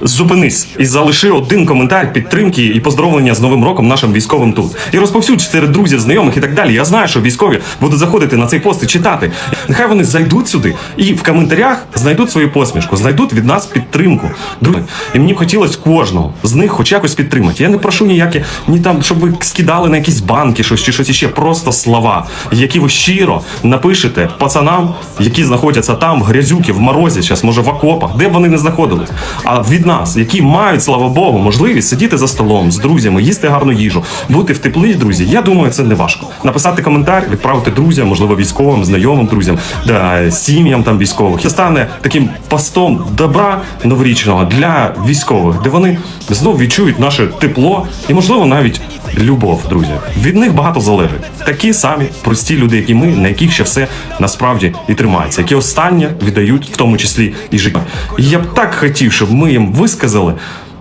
зупинись і залиши один коментар підтримки і поздоровлення з Новим роком нашим військовим тут. І розповсюдь серед друзів, знайомих і так далі. Я знаю, що військові будуть заходити на цей пост і читати. Нехай вони зайдуть сюди і в коментарях знайдуть свою посмішку, знайдуть від нас підтримку. Друзі, і мені б хотілося кожного з них хоч якось підтримати. Я не прошу ніякі, ні там, щоб ви скидали на якісь банки, щось чи щось іще. Просто слова, які ви щиро напишете пацанам, які знаходяться там, в грязюки, в морозі, зараз, може в окопах, де б вони не знаходились. А від нас, які мають, слава Богу, можливість сидіти за столом з друзями, їсти гарну їжу, бути в теплі, друзі. Я думаю, це не важко. Написати коментар, відправити друзям, можливо, військовим, знайомим друзям, да, сім'ям там військових. Це стане таким постом добра новорічного для військових, де вони знов відчують наше тепло і, можливо, навіть любов, друзі. Від них багато залежить. Такі самі прості люди, як і ми, на яких ще все насправді і тримається, які останнє віддають, в тому числі і життя. Я б так хотів, щоб ми їм висказали.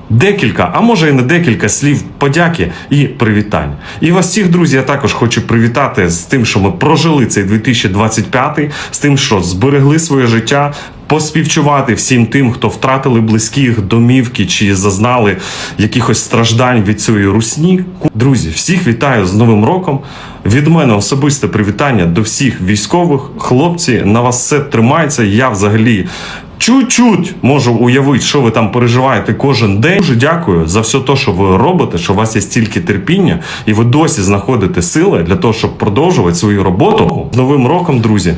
Декілька, а може і не декілька слів подяки і привітань. І вас всіх, друзі, я також хочу привітати з тим, що ми прожили цей 2025, з тим, що зберегли своє життя, поспівчувати всім тим, хто втратили близьких домівки чи зазнали якихось страждань від цієї русні. Друзі, всіх вітаю з Новим роком. Від мене особисте привітання до всіх військових. Хлопці, на вас все тримається. Я взагалі. Чуть-чуть можу уявити, що ви там переживаєте кожен день. Дуже дякую за все те, що ви робите, що у вас є стільки терпіння, і ви досі знаходите сили для того, щоб продовжувати свою роботу. З Новим роком, друзі!